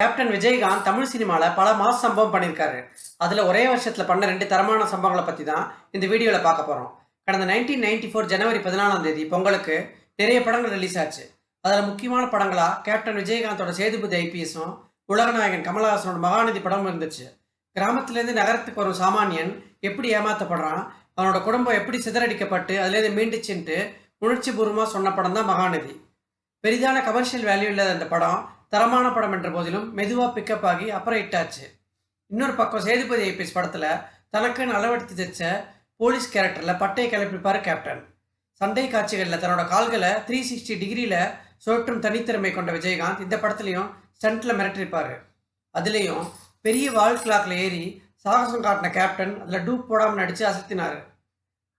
Captain Vijayakanth Tamil சினிமாவில் பல மாச சம்பவம் பண்ணியிருக்காரு அதில் ஒரே வருஷத்தில் பண்ண ரெண்டு தரமான சம்பவங்களை பற்றி தான் இந்த வீடியோவில் பார்க்க போகிறோம் கடந்த நைன்டீன் நைன்டி ஃபோர் ஜனவரி பதினாலாம் தேதி பொங்கலுக்கு நிறைய படங்கள் ரிலீஸ் ஆச்சு. அதில் முக்கியமான படங்களாக கேப்டன் விஜயகாந்தோட சேதுபதி ஐபிஎஸும் உலகநாயகன் கமலஹாசனோட மகாநதி படமும் இருந்துச்சு. கிராமத்துலேருந்து நகரத்துக்கு வரும் சாமானியன் எப்படி ஏமாத்தப்படுறான் அவனோட குடும்பம் எப்படி சிதறடிக்கப்பட்டு அதுலேருந்து மீண்டுச்சுன்ட்டு உணர்ச்சி பூர்வமாக சொன்ன படம் தான் மகாநதி. பெரிதான கமர்ஷியல் வேல்யூ இல்லாத அந்த படம் தரமான படம் என்ற போதிலும் மெதுவாக பிக்கப் ஆகி அப்புறம் ஹிட் ஆச்சு. இன்னொரு பக்கம் சேதுபதி ஐபிஎஸ் படத்தில் தனக்குன்னு அளவெடுத்து தைச்ச போலீஸ் கேரக்டரில் பட்டையை கிளப்பிப்பார் கேப்டன் சண்டை காட்சிகளில் தன்னோட கால்களை த்ரீ சிக்ஸ்டி டிகிரியில் சுழற்றும் தனித்திறமை கொண்ட விஜயகாந்த் இந்த படத்துலையும் ஸ்டண்ட்டில் மிரட்டிருப்பார். அதுலேயும் பெரிய வால் கிளாக்ல ஏறி சாகசம் காட்டின கேப்டன் அதில் டூப் போடாமல் நடித்து அசத்தினார்.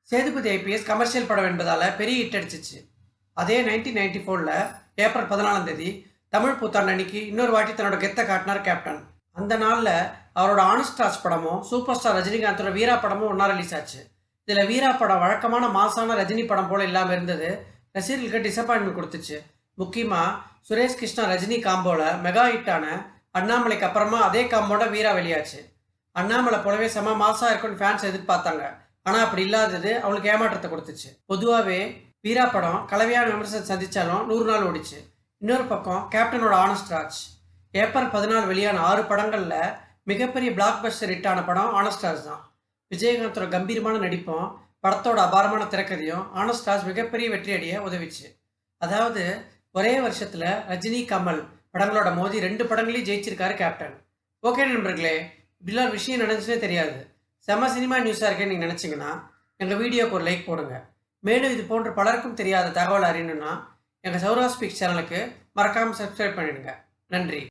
சேதுபதி ஐபிஎஸ் கமர்ஷியல் படம் என்பதால் பெரிய ஹிட் அடிச்சிச்சு. அதே நைன்டீன் நைன்டி ஃபோரில் ஏப்ரல் பதினாலாம் தேதி தமிழ் புத்தாண்டு அன்னைக்கு இன்னொரு வாட்டி தன்னோட கெத்தை காட்டினார் கேப்டன் அந்த நாளில் அவரோட ஆனஸ்டாஸ் படமும் சூப்பர் ஸ்டார் ரஜினிகாந்தோட வீரா படமும் ஒன்றா ரிலீஸ் ஆச்சு. இதில் வீரா படம் வழக்கமான மாசான ரஜினி படம் போல் இல்லாமல் இருந்தது. ரசிகர்களுக்கு டிசப்பாயின்மெண்ட் கொடுத்துச்சு. முக்கியமாக சுரேஷ் கிருஷ்ணா ரஜினி காம்போல மெகா ஹிட்டான அண்ணாமலைக்கு அப்புறமா அதே காம்போட வீரா வெளியாச்சு. அண்ணாமலை போலவே செம மாசாக இருக்கும்னு ஃபேன்ஸ் எதிர்பார்த்தாங்க. ஆனால் அப்படி இல்லாதது அவளுக்கு ஏமாற்றத்தை கொடுத்துச்சு. பொதுவாகவே வீரா படம் கலவையான விமர்சனம் சந்தித்தாலும் நூறு நாள் ஓடிச்சு. இன்னொரு பக்கம் கேப்டனோட ஆனஸ்ட் ராஜ் ஏப்ரல் பதினாலு வெளியான ஆறு படங்களில் மிகப்பெரிய பிளாக் பஸ்டர் ஹிட்டான படம் ஆனஸ்ட் ராஜ் தான். விஜயகாந்தோட கம்பீரமான நடிப்பும் படத்தோட அபாரமான திரைக்கதையும் ஆனஸ்ட் ராஜ் மிகப்பெரிய வெற்றி அடைய உதவிச்சு. அதாவது ஒரே வருஷத்தில் ரஜினி கமல் படங்களோட மோதி ரெண்டு படங்களையும் ஜெயிச்சிருக்காரு கேப்டன் ஓகே நண்பர்களே இப்படிலாம் விஷயம் நினச்சதே தெரியாது. செம சினிமா நியூஸாக இருக்கேன்னு நீங்கள் நினச்சிங்கன்னா எங்கள் வீடியோக்கு ஒரு லைக் போடுங்க. மேலும் இது போன்ற பலருக்கும் தெரியாத தகவல் அறியணும்னா எங்கள் சௌராஸ் ஸ்பீக் சேனலுக்கு மறக்காமல் சப்ஸ்கிரைப் பண்ணிடுங்க. நன்றி.